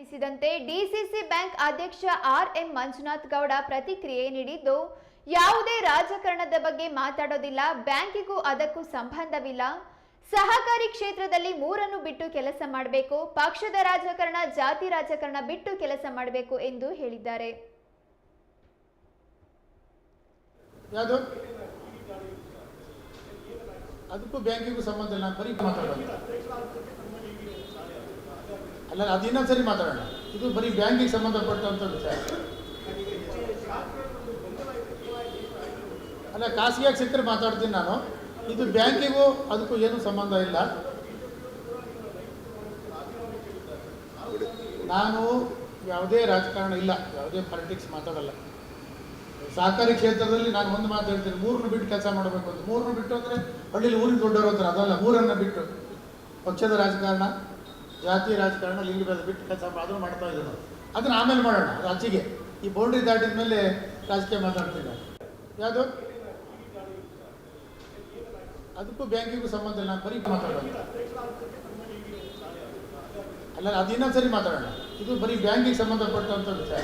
ಸಂಬಂಧಿಸಿದಂತೆ DCC bank ಅಧ್ಯಕ್ಷ R M Manjunath Gowda ಪ್ರತಿಕ್ರಿಯೆ ನೀಡಿದ್ದು, ಯಾವುದೇ ರಾಜಕಾರಣದ ಬಗ್ಗೆ ಮಾತಾಡೋದಿಲ್ಲ, ಬ್ಯಾಂಕಿಗೂ ಅದಕ್ಕೂ ಸಂಬಂಧವಿಲ್ಲ. ಸಹಕಾರಿ ಕ್ಷೇತ್ರದಲ್ಲಿ ಮೂರನ್ನು ಬಿಟ್ಟು ಕೆಲಸ ಮಾಡಬೇಕು, ಪಕ್ಷದ ರಾಜಕಾರಣ, ಜಾತಿ ರಾಜಕಾರಣ ಬಿಟ್ಟು ಕೆಲಸ ಮಾಡಬೇಕು ಎಂದು ಹೇಳಿದ್ದಾರೆ. ಅದಕ್ಕೂ ಬ್ಯಾಂಕಿಗೂ ಸಂಬಂಧ ಇಲ್ಲ ಬರೀ ಮಾತಾಡೋದು. ಅಲ್ಲ ಅದು ಇನ್ನೊಂದ್ಸರಿ ಮಾತಾಡೋಣ. ಇದು ಬರೀ ಬ್ಯಾಂಕಿಗೆ ಸಂಬಂಧಪಟ್ಟಂಥ ವಿಷಯ. ಅಲ್ಲ, ಖಾಸಗಿಯಾಗಿ ಸಿಕ್ಕರೆ ಮಾತಾಡ್ತೀನಿ ನಾನು. ಇದು ಬ್ಯಾಂಕಿಗೂ ಅದಕ್ಕೂ ಏನು ಸಂಬಂಧ ಇಲ್ಲ. ನಾನು ಯಾವುದೇ ರಾಜಕಾರಣ ಇಲ್ಲ. ಯಾವುದೇ ಪಾಲಿಟಿಕ್ಸ್ ಮಾತಾಡಲ್ಲ. ಸಹಕಾರಿ ಕ್ಷೇತ್ರದಲ್ಲಿ ನಾನು ಒಂದು ಮಾತು ಹೇಳ್ತೀನಿ. ಮೂರನ್ನು ಬಿಟ್ಟು ಕೆಲಸ ಮಾಡಬೇಕು ಅಂತ. ಮೂರನ್ನು ಬಿಟ್ಟು ಅಂದರೆ ಹಳ್ಳಿಲಿ ಊರಿನ ದೊಡ್ಡವರು ಹತ್ರ ಅದಲ್ಲ, ಮೂರನ್ನು ಬಿಟ್ಟು ಪಕ್ಷದ ರಾಜಕಾರಣ. ಜಾತಿ, ರಾಜಕಾರಣ ಲಿಂಗಭೇದ ಬಿಟ್ಟು ಕೆಲಸ ಅದನ್ನು ಮಾಡ್ತಾ ಇದ್ದಾರೆ ಅದನ್ನು ಆಮೇಲೆ ಮಾಡೋಣ, ಅದು ಈ ಬೌಂಡ್ರಿ ದಾಟಿದ ಮೇಲೆ ರಾಜಕೀಯ ಮಾತಾಡ್ತೀನಿ ನಾನು ಯಾವುದು? ಅದಕ್ಕೂ ಬ್ಯಾಂಕಿಗೂ ಸಂಬಂಧ ಇಲ್ಲ ಬರೀ ಮಾತಾಡೋಣ ಅಲ್ಲ, ಅದು ಇನ್ನೊಂದ್ಸರಿ ಮಾತಾಡೋಣ. ಇದು ಬರೀ ಬ್ಯಾಂಕಿಗೆ ಸಂಬಂಧಪಟ್ಟಂಥ ವಿಚಾರ.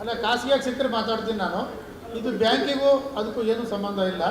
ಅಲ್ಲ, ಖಾಸಗಿಯಾಗಿ ಸಿಕ್ಕರೆ ಮಾತಾಡ್ತೀನಿ ನಾನು. ಇದು ಬ್ಯಾಂಕಿಗೂ ಅದಕ್ಕೂ ಏನೂ ಸಂಬಂಧ ಇಲ್ಲ.